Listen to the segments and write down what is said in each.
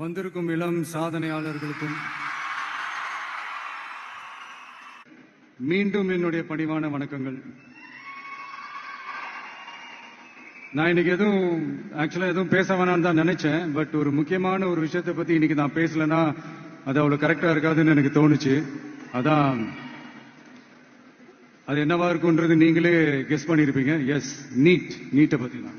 வந்திருக்கும் இளம் சாதனையாளர்களுக்கும் மீண்டும் என்னுடைய பணிவான வணக்கங்கள். நான் இன்னைக்கு எதுவும் ஆக்சுவலா எதுவும் பேச வேணாம்னு தான் நினைச்சேன். பட் ஒரு முக்கியமான ஒரு விஷயத்தை பத்தி இன்னைக்கு நான் பேசலன்னா அது அவ்வளவு கரெக்டா இருக்காதுன்னு எனக்கு தோணுச்சு. அதான் அது என்னவா இருக்கும்ன்றது நீங்களே கெஸ் பண்ணிருப்பீங்க. எஸ் நீட் நீட்டை பத்தி தான்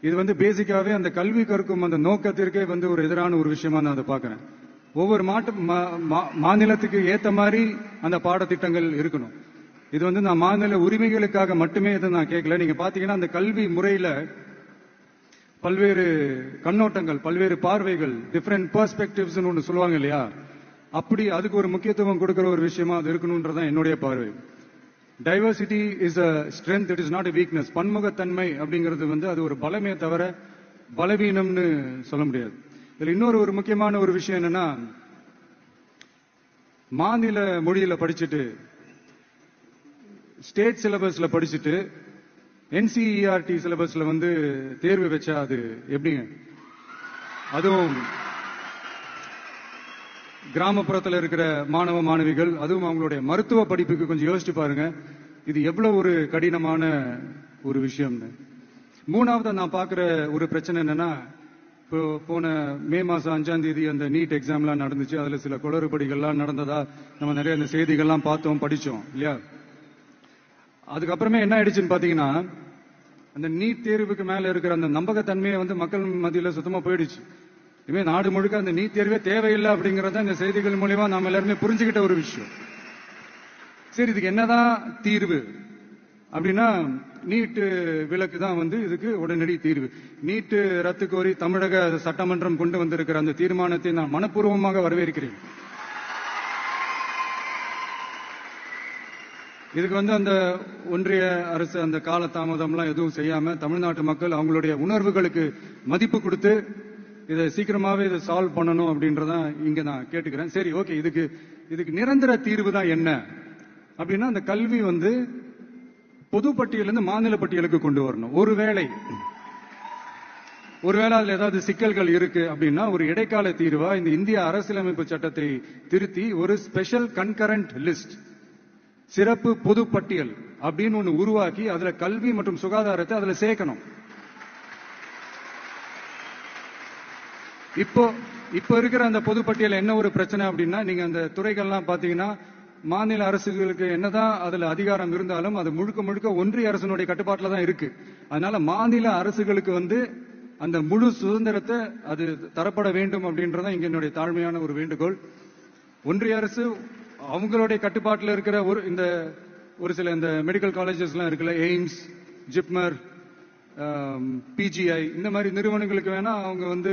இது வந்து பேசிக்காவே அந்த கல்வி கற்கும் அந்த நோக்கத்திற்கே வந்து ஒரு எதிரான ஒரு விஷயமா நான் அதை பாக்குறேன் ஒவ்வொரு மாட்டு மா- மா- மாநிலத்துக்கு ஏத்த மாதிரி அந்த பாடத்திட்டங்கள் இருக்கணும். இது வந்து நான் மாநில உரிமைகளுக்காக மட்டுமே இதை நான் கேட்கல. நீங்க பாத்தீங்கன்னா அந்த கல்வி முறையில பல்வேறு கண்ணோட்டங்கள் பல்வேறு பார்வைகள் டிஃப்ரெண்ட் பெர்ஸ்பெக்டிவ்ஸ் ஒன்று சொல்லுவாங்க இல்லையா? அப்படி அதுக்கு ஒரு முக்கியத்துவம் கொடுக்கிற ஒரு விஷயமா அது இருக்கணும்ன்றதான் என்னுடைய பார்வை. Diversity is a strength it is not a weakness பன்முகத்தன்மை அப்படிங்கிறது வந்து அது ஒரு பலமே தவிர பலவீனம்னு சொல்ல முடியாது. இதுல இன்னொரு ஒரு முக்கியமான ஒரு விஷயம் என்னன்னா மாநில மொழியில படிச்சுட்டு ஸ்டேட் சிலபஸ்ல படிச்சுட்டு என்சிஇஆர்டி சிலபஸ்ல வந்து தேர்வு வச்சா அது எப்படிங்க? அதுவும் கிராமப்புறத்தில் இருக்கிற மாணவ மாணவிகள் அதுவும் அவங்களுடைய மருத்துவ படிப்புக்கு கொஞ்சம் யோசிச்சு பாருங்க. இது எவ்வளவு ஒரு கடினமான ஒரு விஷயம்னு. மூணாவது நான் பார்க்குற ஒரு பிரச்சனை என்னன்னா இப்போ போன மே மாசம் அஞ்சாம் தேதி அந்த நீட் எக்ஸாம்லாம் நடந்துச்சு. அதுல சில குளறுபடிகள்லாம் நடந்ததா நம்ம நிறைய அந்த செய்திகள்லாம் பார்த்தோம் படித்தோம் இல்லையா? அதுக்கப்புறமே என்ன ஆயிடுச்சுன்னு பாத்தீங்கன்னா அந்த நீட் தேர்வுக்கு மேல இருக்கிற அந்த நம்பகத்தன்மையை வந்து மக்கள் மத்தியில சுத்தமா போயிடுச்சு. இனிமே நாடு முழுக்க அந்த நீட் தேர்வே தேவையில்லை அப்படிங்கறத இந்த செய்திகள் மூலியமா நாம எல்லாருமே புரிஞ்சுக்கிட்ட ஒரு விஷயம். சரி இதுக்கு என்னதான் தீர்வு? அப்படின்னா நீட்டு விலக்கு தான் வந்து இதுக்கு உடனடி தீர்வு. நீட்டு ரத்து கோரி தமிழக சட்டமன்றம் கொண்டு வந்திருக்கிற அந்த தீர்மானத்தை நான் மனப்பூர்வமாக வரவேற்கிறேன். இதுக்கு வந்து அந்த ஒன்றிய அரசு அந்த கால தாமதம்லாம் எதுவும் செய்யாம தமிழ்நாட்டு மக்கள் அவங்களுடைய உணர்வுகளுக்கு மதிப்பு கொடுத்து இதை சீக்கிரமாவே இதை சால்வ் பண்ணணும் அப்படின்றதான் இங்க நான் கேட்டுக்கிறேன். சரி ஓகே இதுக்கு இதுக்கு நிரந்தர தீர்வு தான் என்ன? அப்படின்னா அந்த கல்வி வந்து பொது பட்டியலிருந்து மாநில பட்டியலுக்கு கொண்டு வரணும். ஒருவேளை ஒருவேளை அதுல ஏதாவது சிக்கல்கள் இருக்கு அப்படின்னா ஒரு இடைக்கால தீர்வா இந்த இந்திய அரசியலமைப்பு சட்டத்தை திருத்தி ஒரு ஸ்பெஷல் கன்கரண்ட் லிஸ்ட் சிறப்பு பொது பட்டியல் அப்படின்னு ஒன்று உருவாக்கி அதுல கல்வி மற்றும் சுகாதாரத்தை அதுல சேர்க்கணும். இப்போ இப்போ இருக்கிற அந்த பொதுப்பட்டியல் என்ன ஒரு பிரச்சனை அப்படின்னா நீங்க அந்த துறைகள்லாம் பாத்தீங்கன்னா மாநில அரசுகளுக்கு என்னதான் அதுல அதிகாரம் இருந்தாலும் அது முழுக்க முழுக்க ஒன்றிய அரசினுடைய கட்டுப்பாட்டில் தான் இருக்கு. அதனால மாநில அரசுகளுக்கு வந்து அந்த முழு சுதந்திரத்தை அது தரப்பட வேண்டும் அப்படின்றதான் இங்க என்னுடைய தாழ்மையான ஒரு வேண்டுகோள். ஒன்றிய அரசு அவங்களுடைய கட்டுப்பாட்டில் இருக்கிற ஒரு இந்த ஒரு சில இந்த மெடிக்கல் காலேஜஸ்லாம் இருக்குல்ல எய்ம்ஸ் ஜிப்மர் பிஜிஐ இந்த மாதிரி நிறுவனங்களுக்கு வேணா அவங்க வந்து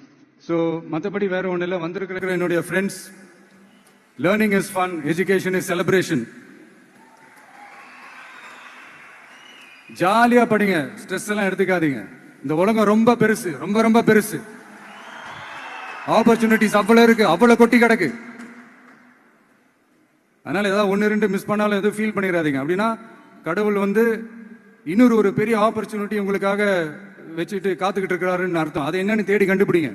ஸோ மற்றபடி வேற ஒன்றும் இல்லை. வந்திருக்கிற என்னுடைய friends learning is fun education is celebration ஜாலியாக படிங்க. ஸ்ட்ரெஸ் எல்லாம் எடுத்துக்காதீங்க. இந்த உலகம் ரொம்ப பெருசு ரொம்ப ரொம்ப பெருசு. ஆப்பர்ச்சுனிட்டிஸ் அவ்வளோ இருக்கு அவ்வளோ கொட்டி கிடக்கு. அதனால ஏதாவது ஒன்று ரெண்டு மிஸ் பண்ணாலும் எதுவும் ஃபீல் பண்ணிடாதீங்க. அப்படின்னா கடவுள் வந்து இன்னொரு ஒரு பெரிய ஆப்பர்ச்சுனிட்டி உங்களுக்காக வச்சுட்டு காத்துக்கிட்டு இருக்கிறாருன்னு அர்த்தம். அதை என்னன்னு தேடி கண்டுபிடிங்க.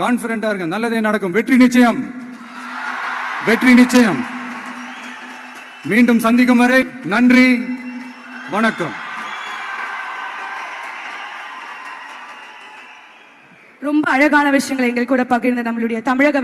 கான்பிடண்டா இருங்க. நல்லதே நடக்கும். வெற்றி நிச்சயம். வெற்றி நிச்சயம். மீண்டும் சந்திக்கும் வரை நன்றி வணக்கம். ரொம்ப அழகான விஷயங்களை எங்கள் கூட பகிர்ந்த நம்மளுடைய தமிழக